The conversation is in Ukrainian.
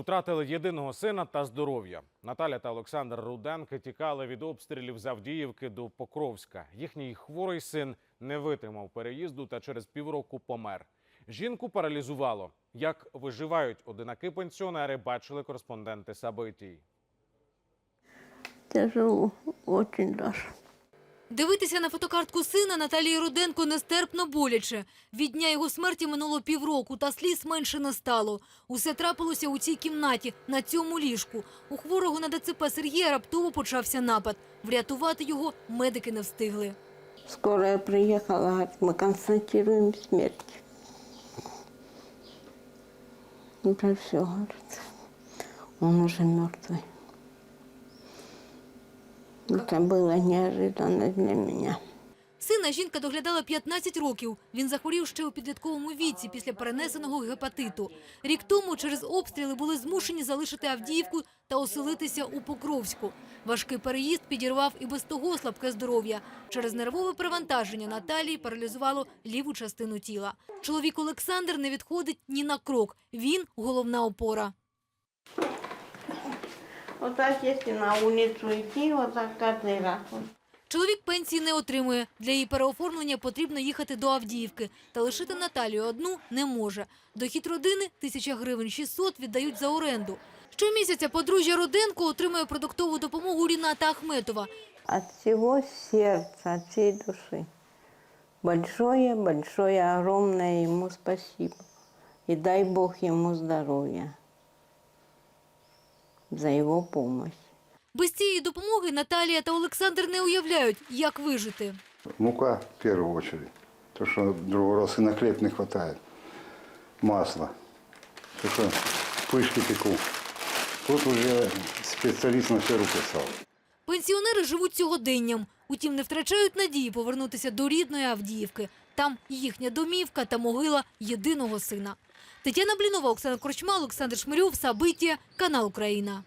Втратили єдиного сина та здоров'я. Наталя та Олександр Руденки тікали від обстрілів з Авдіївки до Покровська. Їхній хворий син не витримав переїзду та через півроку помер. Жінку паралізувало. Як виживають одинаки пенсіонери, бачили кореспонденти Сабитій. Тяжело, очень даже. Дивитися на фотокартку сина Наталії Руденко нестерпно боляче. Від дня його смерті минуло півроку, та сліз менше не стало. Усе трапилося у цій кімнаті, на цьому ліжку. У хворого на ДЦП Сергія раптово почався напад. Врятувати його медики не встигли. Скорая приехала, говорит, мы констатируем смерть. Уже все, говорит, он уже мертвый. Это было неожиданно для меня. Сина жінка доглядала 15 років. Він захворів ще у підлітковому віці після перенесеного гепатиту. Рік тому через обстріли були змушені залишити Авдіївку та оселитися у Покровську. Важкий переїзд підірвав і без того слабке здоров'я. Через нервове перевантаження Наталії паралізувало ліву частину тіла. Чоловік Олександр не відходить ні на крок. Він – головна опора. Вот так, на улицу идти, вот так раз. Чоловік пенсії не отримує. Для її переоформлення потрібно їхати до Авдіївки. Та лишити Наталію одну не може. Дохід родини – тисяча гривень 600 віддають за оренду. Щомісяця подружжя Руденко отримує продуктову допомогу Ріната Ахметова. От сердца, от всей души. Большое, большое, огромное ему спасибо. И дай Бог ему здоровья за его помощь. Без цієї допомоги Наталія та Олександр не уявляють, як вижити. Мука в первую очередь. То, что другого раз и на хлеб не хватает. Масло. То, что пышки пеку. Тут уже специалист на все руки стал. Пенсіонери живуть сьогоденням. Утім, не втрачають надії повернутися до рідної Авдіївки. Там їхня домівка та могила єдиного сина. Тетяна Блінова, Оксана Корчма, Олександр Шмирьов, Сабиття, канал Україна.